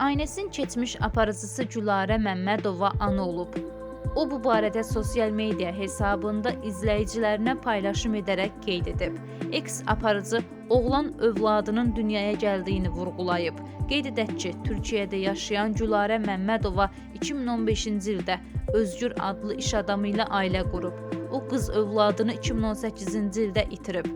Aynesin keçmiş aparıcısı Gülarə Məmmədova ana olub. O bu barədə sosial media hesabında izləyicilərinə paylaşım edərək qeyd edib. X aparıcı oğlan övladının dünyaya gəldiyini vurğulayıb. Qeyd edək ki, Türkiyədə yaşayan Gülarə Məmmədova 2015-ci ildə Özgür adlı iş adamı ilə ailə qurub. O qız övladını 2018-ci ildə itirib.